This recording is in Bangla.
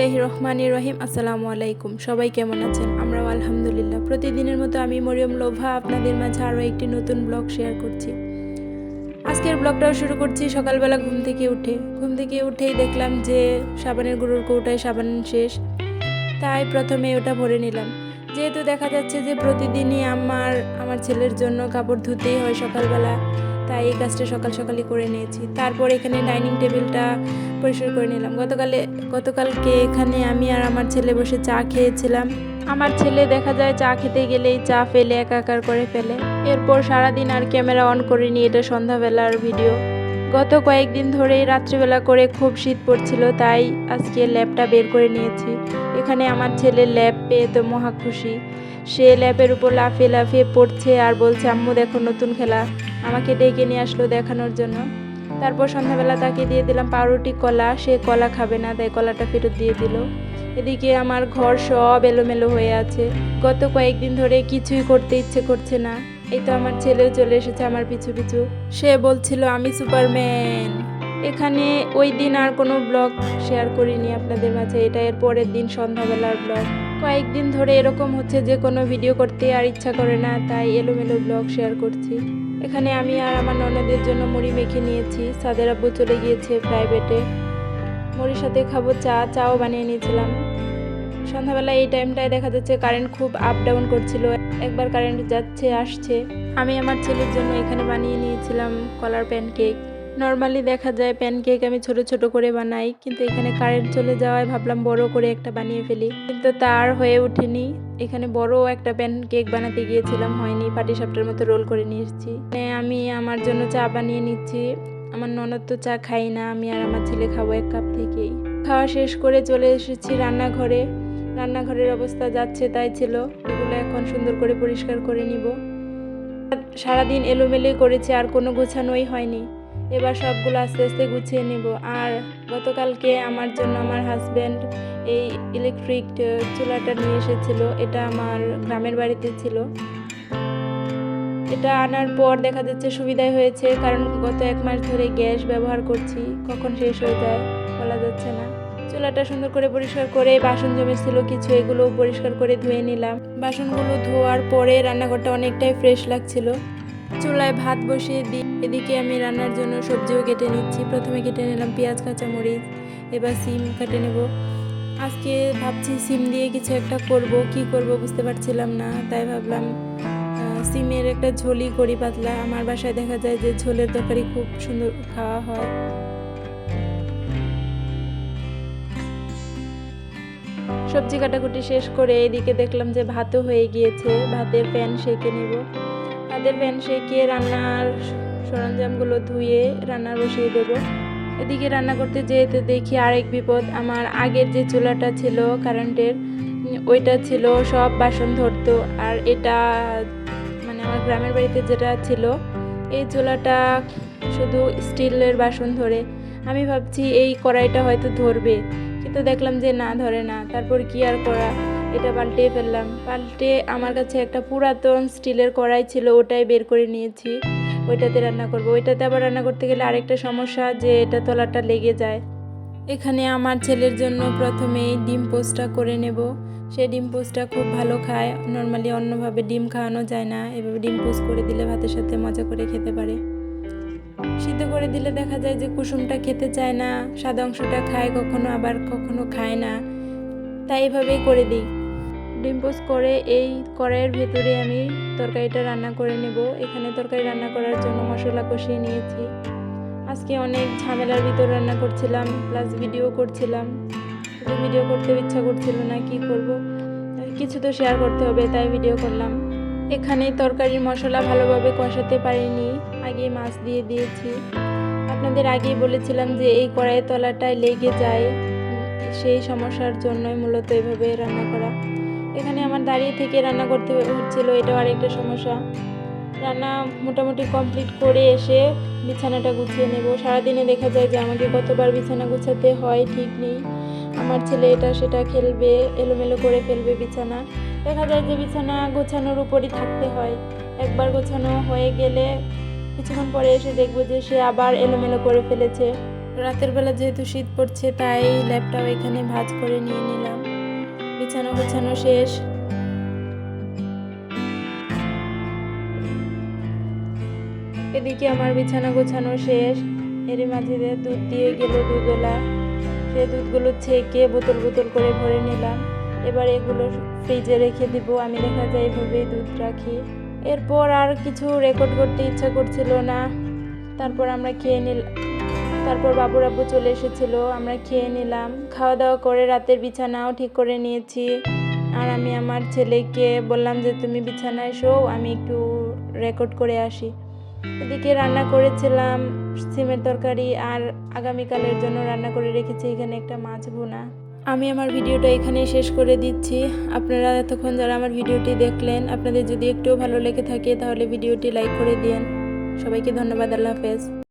রহিম। আসসালামু আলাইকুম। সবাই কেমন আছেন? আমরাও আলহামদুলিল্লাহ। প্রতিদিনের মতো আমি মরিয়ম লোভা আপনাদের মাঝে আরও একটি নতুন ব্লগ শেয়ার করছি। আজকের ব্লগটাও শুরু করছি সকালবেলা ঘুম থেকে উঠে। ঘুম থেকে উঠেই দেখলাম যে সাবানের গুঁড়োর কৌটায় সাবান শেষ। তাই প্রথমে ওটা ভরে নিলাম। যেহেতু দেখা যাচ্ছে যে প্রতিদিনই আমার আমার ছেলের জন্য কাপড় ধুতেই হয় সকালবেলা, তাই এই কাজটা সকাল সকালই করে নিয়েছি। তারপর এখানে ডাইনিং টেবিলটা পরিষ্কার করে নিলাম। গতকালে, গতকালকে এখানে আমি আর আমার ছেলে বসে চা খেয়েছিলাম। আমার ছেলে দেখা যায় চা খেতে গেলেই চা ফেলে একাকার করে ফেলে। এরপর সারাদিন আর ক্যামেরা অন করিনি, এটা সন্ধ্যাবেলার ভিডিও। গত কয়েকদিন ধরেই রাত্রিবেলা করে খুব শীত পড়ছিল, তাই আজকে ল্যাবটা বের করে নিয়েছি। এখানে আমার ছেলে ল্যাব পেয়ে তো মহা খুশি। সে ল্যাবের উপর লাফিয়ে লাফিয়ে পড়ছে আর বলছে, আম্মু, দেখো নতুন খেলা। আমাকে ডেকে নিয়ে আসলো দেখানোর জন্য। তারপর সন্ধ্যাবেলা তাকে দিয়ে দিলাম পাউরুটি, কলা। সে কলা খাবে না, তাই কলাটা ফেরত দিয়ে দিল। এদিকে আমার ঘর সব এলোমেলো হয়ে আছে। গত কয়েকদিন ধরে কিছুই করতে ইচ্ছে করছে না। এই তো আমার ছেলেও চলে এসেছে আমার পিছু পিছু। সে বলছিল, আমি সুপারম্যান। এখানে ওই দিন আর কোনো ব্লগ শেয়ার করিনি আপনাদের মাঝে, এটা এর পরের দিন সন্ধ্যাবেলার ব্লগ। কয়েকদিন ধরে এরকম হচ্ছে যে কোনো ভিডিও করতে আর ইচ্ছা করে না, তাই এলোমেলো ব্লগ শেয়ার করছি। এখানে আমি আর আমার ননদের জন্য মুড়ি মেখে নিয়েছি, সাদের আব্বু চলে গিয়েছে প্রাইভেটে মুড়ির সাথে খাব চা, চাও বানিয়ে নিয়েছিলাম। সন্ধ্যাবেলা এই টাইমটায় দেখা যাচ্ছে কারেন্ট খুব আপ ডাউন করছিল। একবার কারেন্ট যাচ্ছে, আসছে। আমি আমার ছেলের জন্য এখানে বানিয়ে নিয়েছিলাম কলার প্যানকেক নর্মালি দেখা যায় প্যানকেক আমি ছোট ছোট করে বানাই, কিন্তু এখানে কারেন্ট চলে যাওয়ায় ভাবলাম বড় করে একটা বানিয়ে ফেলি। কিন্তু তার হয়ে ওঠেনি। এখানে বড় একটা প্যানকেক বানাতে গিয়েছিলাম, হয়নি। পাটি সাপটার মতো রোল করে নিয়ে এসেছি আমি আমার জন্য চা বানিয়ে নিচ্ছি। আমার ননদ তো চা খাই না, আমি আর আমার ছেলে খাব এক কাপ থেকেই। খাওয়া শেষ করে চলে এসেছি রান্নাঘরে। রান্নাঘরের অবস্থা যাচ্ছে তাই ছিল। এগুলো এখন সুন্দর করে পরিষ্কার করে নিব। সারাদিন এলোমেলোই করেছি, আর কোনো গোছানোই হয়নি। এবার সবগুলো আস্তে আস্তে গুছিয়ে নেব। আর গতকালকে আমার জন্য আমার হাজব্যান্ড এই ইলেকট্রিক চুলাটা নিয়ে এসেছিল। এটা আমার গ্রামের বাড়িতে ছিল। এটা আনার পর দেখা যাচ্ছে সুবিধাই হয়েছে, কারণ গত এক মাস ধরে গ্যাস ব্যবহার করছি। কখন শেষ হয়ে যায় বলা যাচ্ছে না। চুলাটা সুন্দর করে পরিষ্কার করে বাসন জমেছিল কিছু এগুলো পরিষ্কার করে ধুয়ে নিলাম। বাসনগুলো ধোয়ার পরে রান্নাঘরটা অনেকটাই ফ্রেশ লাগছিল। চুলায় ভাত বসিয়ে দিই এদিকে আমি রান্নার জন্য সবজিও কেটে নিচ্ছি। প্রথমে কেটে নিলাম পেঁয়াজ, কাঁচামরিচ, এবার সিম কেটে নেব। আজকে ভাবছি সিম দিয়ে কিছু একটা করব। কি করব বুঝতে পারছিলাম না, তাই ভাবলাম সিমের একটা ঝোলই করি পাতলা। আমার বাসায় দেখা যায় যে ঝোলের তরকারি খুব সুন্দর খাওয়া হয়। সবজি কাটাকুটি শেষ করে এদিকে দেখলাম যে ভাতও হয়ে গিয়েছে, ভাতের প্যান সেঁকে নেব। ভাতের প্যান সেঁকে রান্নার সরঞ্জামগুলো ধুয়ে রান্না বসিয়ে দেবো। এদিকে রান্না করতে যেতে দেখি আরেক বিপদ, আমার আগের যে চুলাটা ছিল, কারেন্টের, ওইটা ছিল, সব বাসন ধরতো। আর এটা মানে আমার গ্রামের বাড়িতে যেটা ছিল, এই চুলাটা শুধু স্টিলের বাসন ধরে। আমি ভাবছি এই কড়াইটা হয়তো ধরবে। কিন্তু দেখলাম যে না, ধরে না। তারপর কি আর করা? এটা পাল্টে ফেললাম। পাল্টে আমার কাছে একটা পুরাতন স্টিলের কড়াই ছিল, ওটাই বের করে নিয়েছি। ওইটাতে রান্না করব। ওইটাতে আবার রান্না করতে গেলে আরেকটা সমস্যা যে এটা তলাটা লেগে যায়। এখানে আমার ছেলের জন্য প্রথমেই ডিম পোস্টটা করে নেব। সে ডিম পোস্টটা খুব ভালো খায়। নর্মালি অন্যভাবে ডিম খাওয়ানো যায় না। এভাবে ডিম পোস্ট করে দিলে ভাতের সাথে মজা করে খেতে পারে। সিদ্ধ করে দিলে দেখা যায় যে কুসুমটা খেতে চায় না, সাদা অংশটা খায়, কখনো আবার কখনো খায় না। তাই এভাবেই করে দিই। ডিম পোস্ট করে এই কড়াইয়ের ভেতরে আমি তরকারিটা রান্না করে নেব। এখানে তরকারি রান্না করার জন্য মশলা কষিয়ে নিয়েছি। আজকে অনেক ঝামেলার ভিতর রান্না করছিলাম প্লাস ভিডিও করছিলাম। ভিডিও করতে ইচ্ছা করছিল না কি করব। কিছু তো শেয়ার করতে হবে, তাই ভিডিও করলাম। এখানে তরকারির মশলা ভালোভাবে কষাতে পারিনি। আগে মাছ দিয়ে দিয়েছি। আপনাদের আগেই বলেছিলাম যে এই কড়াইয়ের তলাটায় লেগে যায়, সেই সমস্যার জন্যই মূলত এভাবে রান্না করা। এখানে আমার দাঁড়িয়ে থেকে রান্না করতে হচ্ছিল, এটাও আরেকটা সমস্যা। রান্না মোটামুটি কমপ্লিট করে এসে বিছানাটা গুছিয়ে নেব। সারাদিনে দেখা যায় যে আমাকে কতবার বিছানা গুছাতে হয় ঠিক নেই। আমার ছেলে এটা, সেটা খেলবে, এলোমেলো করে ফেলবে বিছানা। দেখা যায় যে বিছানা গোছানোর উপরই থাকতে হয়। একবার গোছানো হয়ে গেলে কিছুক্ষণ পরে এসে দেখব যে সে আবার এলোমেলো করে ফেলেছে। রাতের বেলা যেহেতু শীত পড়ছে তাই ল্যাপটপ এখানে ভাঁজ করে নিয়ে নিলাম। বিছানা গোছানো শেষ। এদিকে আমার বিছানা গোছানো শেষ। এরই মাঝে দুধ দিয়ে গেল দুধওয়ালা সে দুধগুলো ছেঁকে বোতল বোতল করে ভরে নিলাম। এবার এগুলো ফ্রিজে রেখে দিব। আমি দেখা যায় এভাবেই দুধ রাখি। এরপর আর কিছু রেকর্ড করতে ইচ্ছা করছিল না। তারপর আমরা খেয়ে নিল, তারপর বাবুর আব্বু চলে এসেছিল, আমরা খেয়ে নিলাম। খাওয়া দাওয়া করে রাতের বিছানাও ঠিক করে নিয়েছি। আর আমি আমার ছেলেকে বললাম যে, তুমি বিছানায় শো আমি একটু রেকর্ড করে আসি। এদিকে রান্না করেছিলাম, সিমের তরকারি, আর আগামীকালের জন্য রান্না করে রেখেছি এখানে একটা মাছ ভুনা। আমি আমার ভিডিওটা এখানেই শেষ করে দিচ্ছি। আপনারা এতক্ষণ যারা আমার ভিডিওটি দেখলেন, আপনাদের যদি একটুও ভালো লেগে থাকে, তাহলে ভিডিওটি লাইক করে দিন সবাইকে ধন্যবাদ, আল্লাহ হাফেজ।